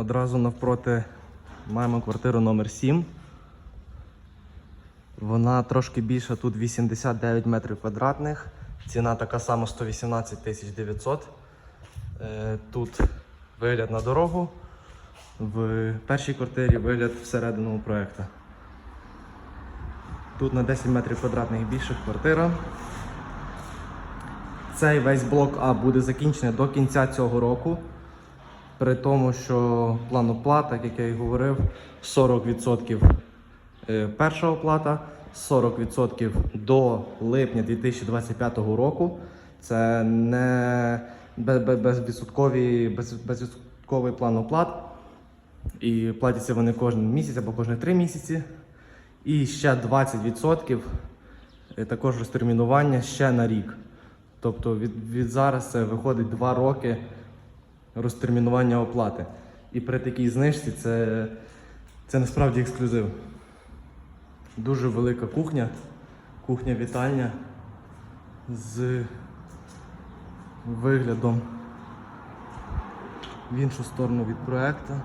Одразу навпроти маємо квартиру номер 7. Вона трошки більша, тут 89 метрів квадратних. Ціна така сама 118 тисяч 900. Е, Тут вигляд на дорогу. В першій квартирі вигляд всередину проєкту. Тут на 10 метрів квадратних більше квартира. Цей весь блок А буде закінчений до кінця цього року. При тому, що план оплата, як я і говорив, 40% е, перша оплата, 40% до липня 2025 року. Це не без- без- безвідсотковий, без- план оплат. І платяться вони кожен місяць або кожні 3 місяці. І ще 20% е, також розтермінування ще на рік. Тобто від, від зараз це виходить 2 роки розтермінування оплати. І при такій знижці це, це насправді ексклюзив. Дуже велика кухня, кухня-вітальня з виглядом в іншу сторону від проекту.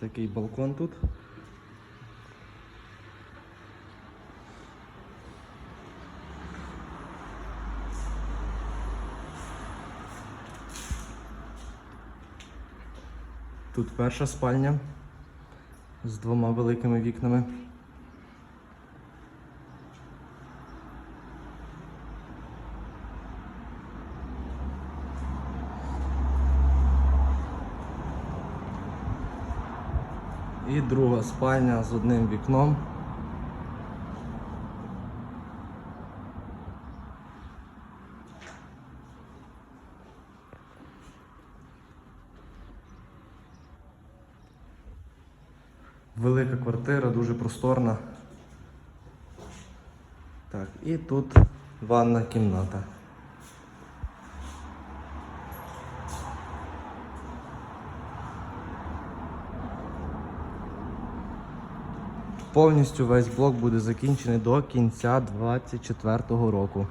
Такий балкон тут. Тут перша спальня з двома великими вікнами. І друга спальня з одним вікном. Велика квартира, дуже просторна. Так, і тут ванна кімната. Повністю весь блок буде закінчений до кінця 2024 року.